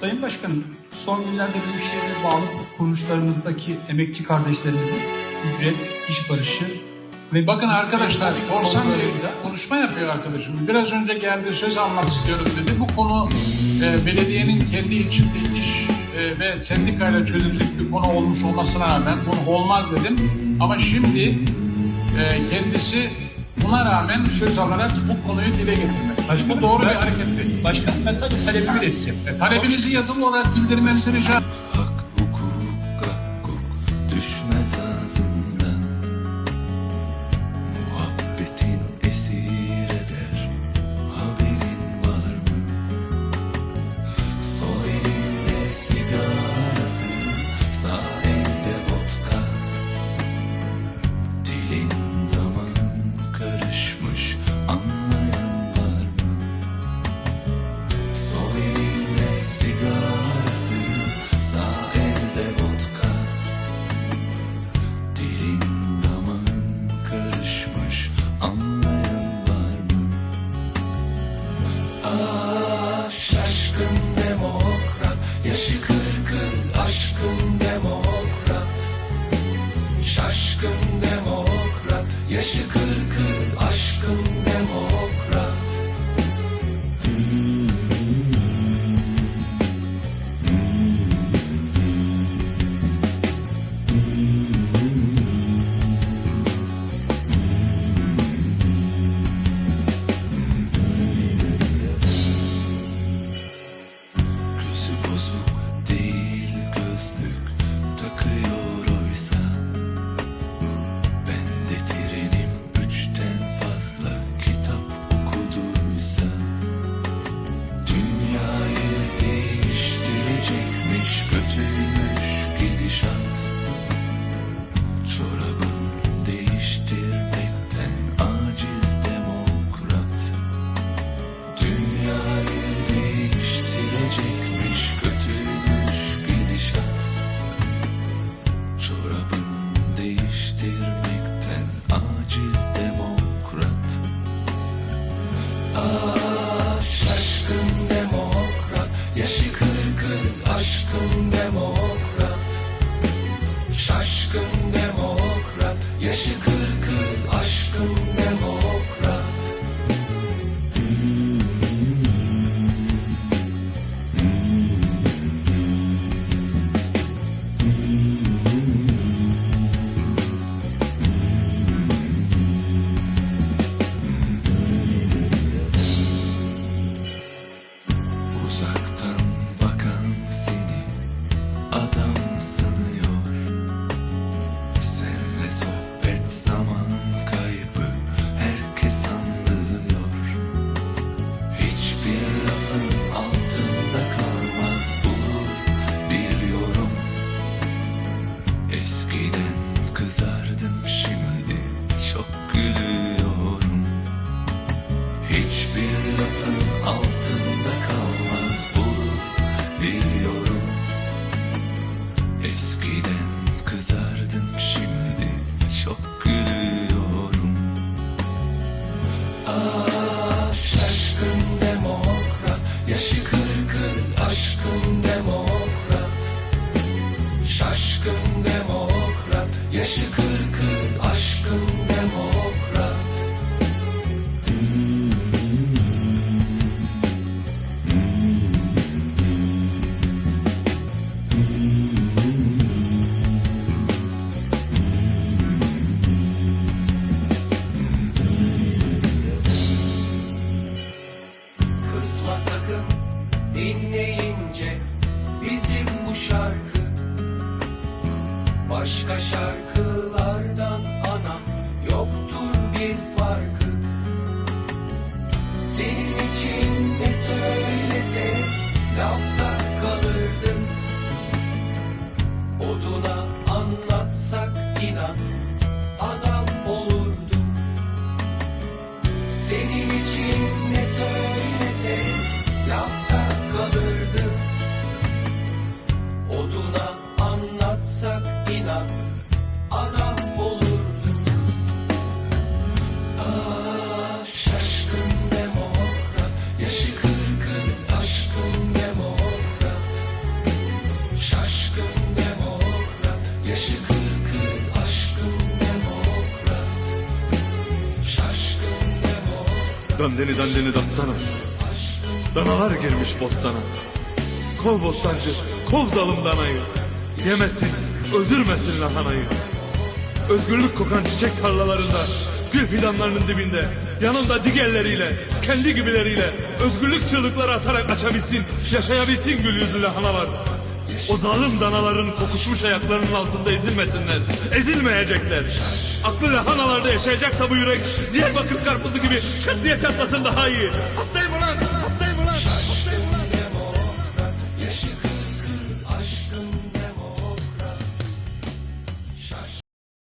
Sayın Başkanım, son günlerde Büyükşehir'e bağlı kuruluşlarımızdaki emekçi kardeşlerimizin ücret, iş barışı ve Bakın arkadaşlar, korsan bir konuşma yapıyor arkadaşım. Biraz önce geldi söz almak istiyorum dedi. Bu konu e, belediyenin kendi içinde iş e, ve sendikayla çözülecek bir konu olmuş olmasına rağmen bunu olmaz dedim. Ama şimdi e, kendisi buna rağmen söz alarak bu konuyu dile getirmek. Başkanım, Bu doğru bir hareketti. Başkanım ben sadece talebimi ileteceğim. E, talebinizi yazılı olarak bildirmenizi rica Şaşkın demokrat, yaşı kır aciz demokrat. Ah şaşkın demokrat. Yaşı kır kır aşkın demokrat. Şaşkın demokrat. Yaşı kır Ah şaşkın demokrat Yaşı kır kır aşkın demokrat Şaşkın demokrat Yaşı aşkın sakın dinleyince bizim bu şarkı Başka şarkılardan ana yoktur bir farkı. Senin için ne söylese lafta kalırdın Oduna anlatsak inan Dandini dandini dastana. Danalar girmiş bostana. Kov bostancı, kov zalim danayı. Yemesin, öldürmesin lahanayı. Özgürlük kokan çiçek tarlalarında, gül fidanlarının dibinde, yanında diğerleriyle, kendi gibileriyle özgürlük çığlıkları atarak açabilsin, yaşayabilsin gül yüzlü lahanalar. O zalim danaların kokuşmuş ayaklarının altında ezilmesinler, ezilmeyecekler. Aklı lahanalarda yaşayacaksa bu yürek, Diyarbakır karpuzu gibi çıt diye çatlasın daha iyi. Hastayım ulan,